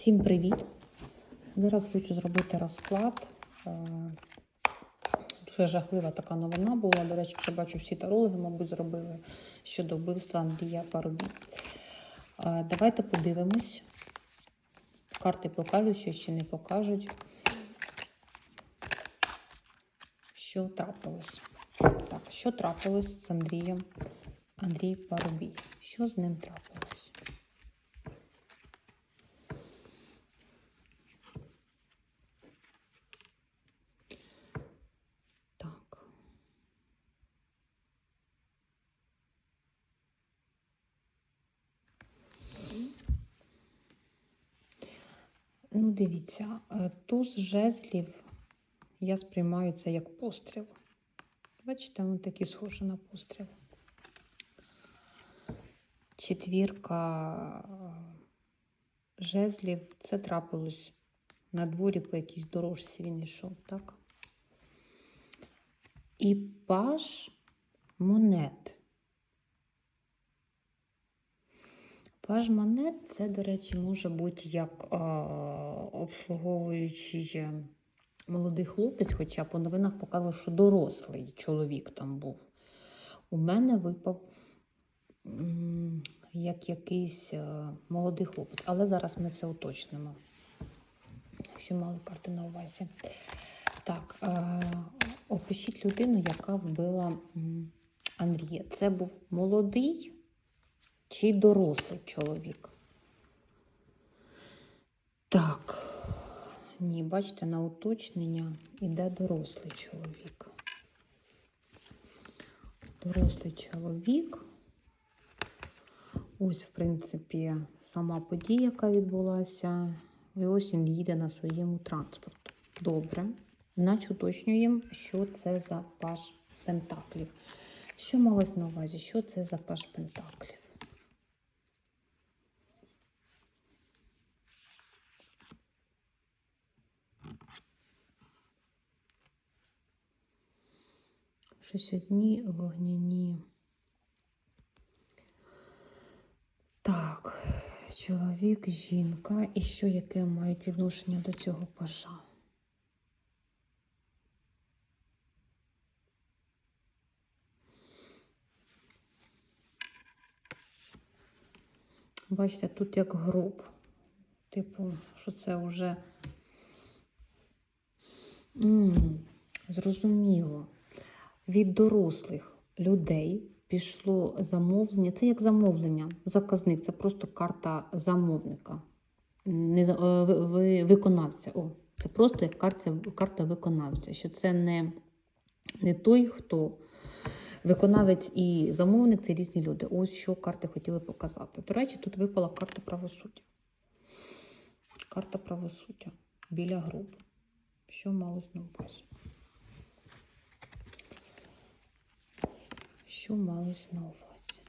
Всім привіт! Зараз хочу зробити розклад. Е, Дуже жахлива така новина була. До речі, якщо бачу, всі тарологи, мабуть, зробили щодо вбивства Андрія Парубі. Е, Давайте подивимось. Карти покажуть, що ще не покажуть. Що трапилось? Так, що трапилось з Андрієм? Андрій Парубій. Що з ним трапилось? Так. Ну, дивіться, е, туз жезлів я сприймаю це як постріл. Бачите, він такий схожий на постріл. Четвірка е, жезлів це трапилось на дворі по якійсь дорожці він йшов, так? І паж монет. Паж монет це, до речі, може бути як а, обслуговуючий е, молодий хлопець, хоча по новинах показували, що дорослий чоловік там був. У мене випав як якийсь е, молодий хлопець, але зараз ми це уточнимо. Що мали карти на увазі. Так, е, опишіть людину, яка вбила Андрія. Це був молодий чи дорослий чоловік? Так, ні, бачите, на уточнення іде дорослий чоловік. Дорослий чоловік. Ось, в принципі, сама подія, яка відбулася. І ось він їде на своєму транспорту. Добре. Значить, уточнюємо, що це за паж пентаклів. Що малось на увазі? Що це за паж пентаклів? Щось одні вогняні. Так, чоловік, жінка. І що яке мають відношення до цього пажа? Бачите, тут як гроб. Типу, що це вже. М, зрозуміло. Від дорослих людей пішло замовлення. Це як замовлення, заказник, це просто карта замовника, не, е, ви- ви- виконавця. О, це просто як карта, карта виконавця. Що це не, не той, хто виконавець і замовник це різні люди. Ось що карти хотіли показати. До речі, тут випала карта правосуддя. Карта правосуддя біля групи. Що малось на увазі? Що малось на увазі?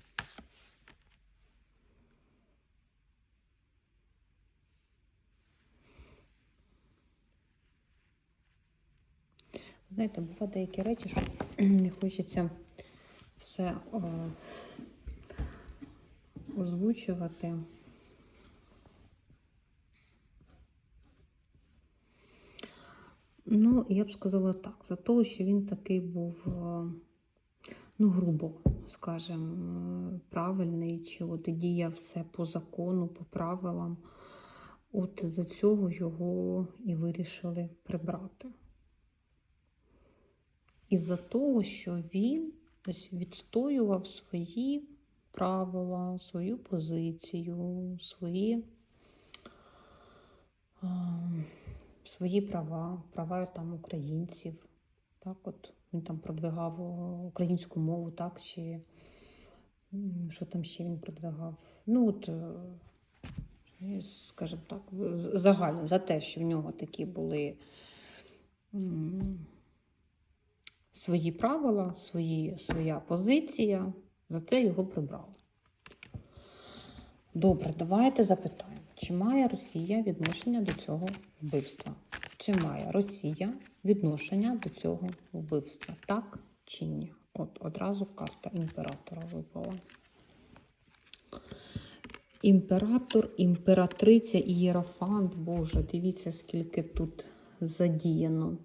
Знаєте, бувають деякі речі, що не хочеться все о, озвучувати. Ну, я б сказала так, за того, що він такий був, ну, грубо, скажімо, правильний, чи от діяв все по закону, по правилам. От за цього його і вирішили прибрати. Із-за того, що він відстоював свої правила, свою позицію, свої, свої права, права там українців. Так, от він там продвигав українську мову, так, чи що там ще він продвигав. Ну, от, е, скажімо так, загально за те, що в нього такі були. свої правила, свої, своя позиція. За це його прибрали. Добре, давайте запитаємо, чи має Росія відношення до цього вбивства? Чи має Росія відношення до цього вбивства? Так чи ні? От одразу карта імператора випала. Імператор, імператриця і єрофант. Боже, дивіться, скільки тут задіяно.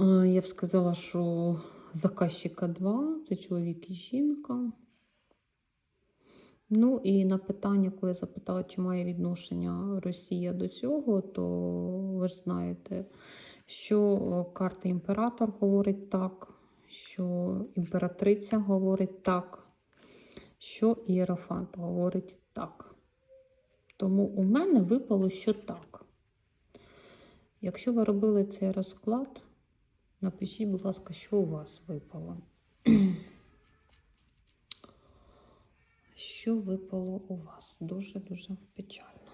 Е, Я б сказала, що заказчика два це чоловік і жінка. Ну і на питання, коли я запитала, чи має відношення Росія до цього, то ви ж знаєте, що карта імператор говорить так, що імператриця говорить так, що ієрофант говорить так. Тому у мене випало, що так. Якщо ви робили цей розклад, напишіть, будь ласка, що у вас випало. Що випало у вас? Дуже-дуже печально.